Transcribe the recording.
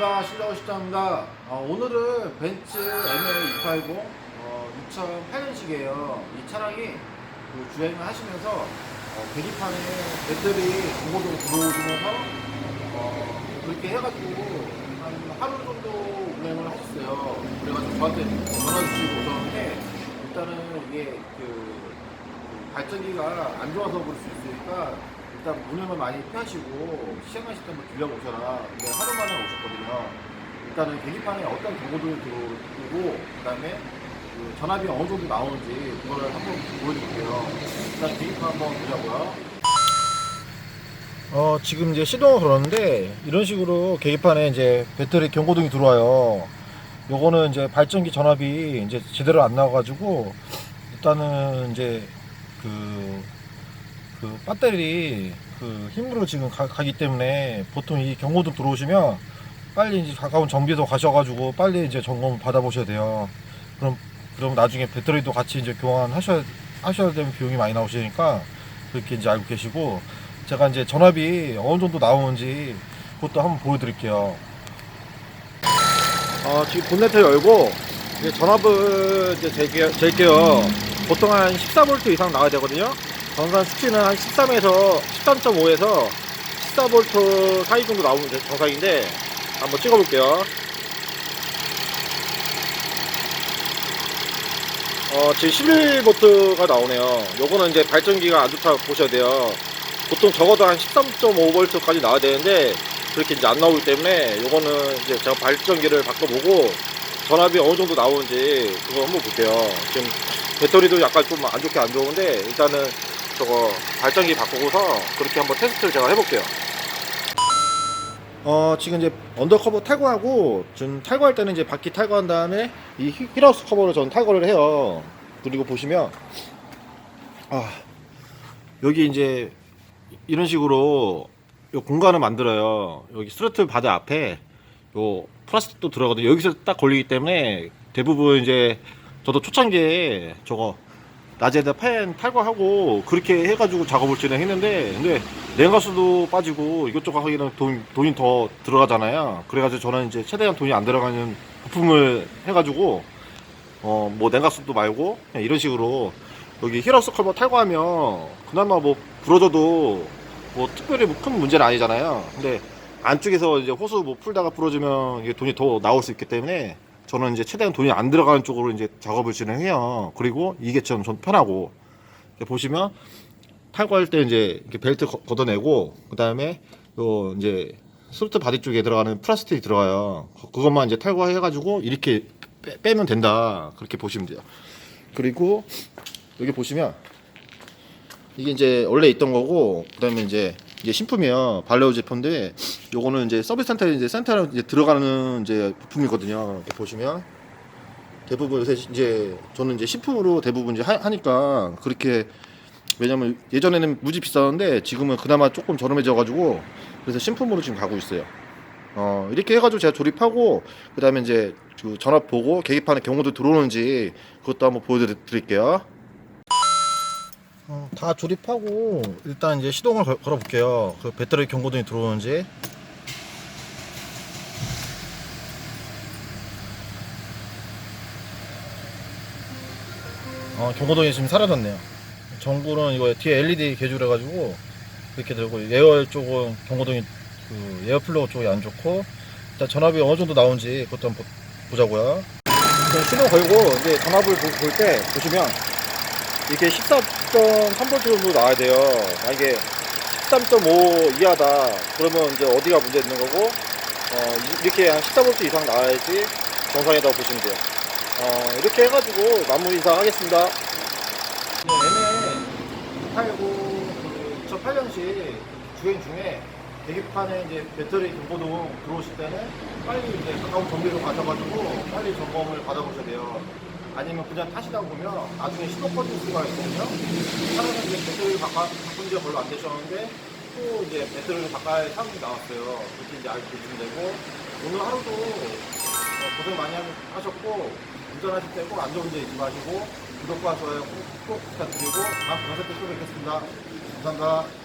감사합니다. 어, 오늘은 벤츠 MA280 어, 2008년식이에요. 이 차량이 그 주행을 하시면서 어, 계기판에 배터리 공고도 들어오시면서 어, 그렇게 해가지고 한 하루 정도 운행을 하셨어요. 그래가지고 저한테 전화 주시고 오셨는데 일단은 이게 그, 그 발전기가 안 좋아서 그럴 수 있으니까 일단 운행을 많이 피하시고 시행하실 때 한번 들려보셔라. 근데 하루 만에 오셨거든요. 일단은 계기판에 어떤 경고등이 들어오고 그다음에 그 전압이 어느 정도 나오는지 그거를 한번 보여드릴게요. 일단 계기판 한번 보자고요. 어 지금 이제 시동을 걸었는데 이런 식으로 계기판에 이제 배터리 경고등이 들어와요. 요거는 이제 발전기 전압이 이제 제대로 안 나와가지고 일단은 이제 그, 그 배터리 그 힘으로 지금 가, 가기 때문에 보통 이 경고등 들어오시면 빨리 이제 가까운 정비소 가셔가지고 빨리 이제 점검 받아보셔야 돼요. 그럼 그럼 나중에 배터리도 같이 이제 교환하셔야 하셔야 되는 비용이 많이 나오시니까 그렇게 이제 알고 계시고 제가 이제 전압이 어느 정도 나오는지 그것도 한번 보여드릴게요. 어, 지금 본네트 열고 이제 전압을 이제. 잴게요. 보통 한 14V 이상 나와야 되거든요. 정상 수치는 한 13에서 13.5에서 14V 사이 정도 이제 정상인데 한번 찍어볼게요. 어, 지금 11V가 나오네요. 요거는 이제 발전기가 안 좋다고 보셔야 돼요. 보통 적어도 한 13.5V까지 나와야 되는데 그렇게 이제 안 나오기 때문에 요거는 이제 제가 발전기를 바꿔보고 전압이 어느 정도 나오는지 그거 한번 볼게요. 지금 배터리도 약간 좀 안 좋게 안 좋은데 일단은 저거 발전기 바꾸고서 그렇게 한번 테스트를 제가 해볼게요. 어 지금 이제 언더커버 탈거하고 좀 탈거할 때는 이제 바퀴 탈거한 다음에 이 히- 힐하우스 커버를 전 탈거를 해요. 그리고 보시면 아 여기 이제 이런 식으로 요 공간을 만들어요. 여기 스로틀 바드 앞에 요 플라스틱도 들어가거든요. 여기서 딱 걸리기 때문에 대부분 이제 저도 초창기에 저거 낮에다 팬 탈거하고 그렇게 해가지고 작업을 진행했는데 근데 냉각수도 빠지고 이것저것 하기는 돈, 돈이 더 들어가잖아요. 그래가지고 저는 이제 최대한 돈이 안 들어가는 부품을 해가지고 어 뭐 냉각수도 말고 이런 식으로 여기 힐하우스 커버 탈거하면 그나마 뭐 부러져도 뭐 특별히 뭐 큰 문제는 아니잖아요. 근데 안쪽에서 이제 호수 뭐 풀다가 부러지면 이게 돈이 더 나올 수 있기 때문에 저는 이제 최대한 돈이 안 들어가는 쪽으로 이제 작업을 진행해요. 그리고 이게 좀, 좀 편하고 보시면 탈거할 때 이제 이렇게 벨트 거- 걷어내고 그 다음에 요 이제 스로트 바디 쪽에 들어가는 플라스틱이 들어가요. 그- 그것만 이제 탈거해가지고 이렇게 빼, 빼면 된다. 그렇게 보시면 돼요. 그리고 여기 보시면 이게 이제 원래 있던 거고 그 다음에 이제 이제 신품이요 발레오 제품인데 요거는 이제 서비스 센터에 이제 센터에 이제 들어가는 이제 부품이거든요. 이렇게 보시면 대부분 요새 이제 저는 이제 신품으로 대부분 이제 하, 하니까 그렇게 왜냐면 예전에는 무지 비쌌는데 지금은 그나마 조금 저렴해져가지고 그래서 신품으로 지금 가고 있어요. 어 이렇게 해가지고 제가 조립하고 그다음에 이제 그 전압 보고 계기판에 경고도 들어오는지 그것도 한번 보여드릴게요. 어, 다 조립하고 일단 이제 시동을 걸, 걸어 볼게요. 그 배터리 경고등이 들어오는지. 어, 경고등이 지금 사라졌네요. 전구는 이거 뒤에 LED 개조를 해가지고 이렇게 들고 예열 쪽은 경고등이 그 에어 플로우 쪽이 안 좋고 일단 전압이 어느 정도 나오는지 그것도 한번 보- 보자고요. 일단 시동 걸고 이제 전압을 볼 때 보시면 이게 14.3V 정도 나와야 돼요. 만약에 13.5 이하다 그러면 이제 어디가 문제 있는 거고 어, 이- 이렇게 한 14V 이상 나와야지 정상이라고 보시면 돼요. 어, 이렇게 해가지고 마무리 인사하겠습니다. 네, 89 2008년식 주행 중에 계기판에 이제 배터리 경고등 들어오실 때는 빨리 이제 가까운 정비로 가셔가지고 빨리 점검을 받아보셔야 돼요. 아니면 그냥 타시다 보면 나중에 꺼질 수가 있거든요. 차량은 이제 배터리를 바꿔, 바꾼 지가 별로 안 되셨는데 또 이제 배터리를 바꿔야 할 상황이 나왔어요. 그렇게 이제 알고 계시면 되고 오늘 하루도 어, 고생 많이 하- 하셨고 운전하실 때 꼭 안전운전 잊지 마시고 구독과 좋아요 꼭, 꼭 부탁드리고 다음 방송 때또 뵙겠습니다. 감사합니다.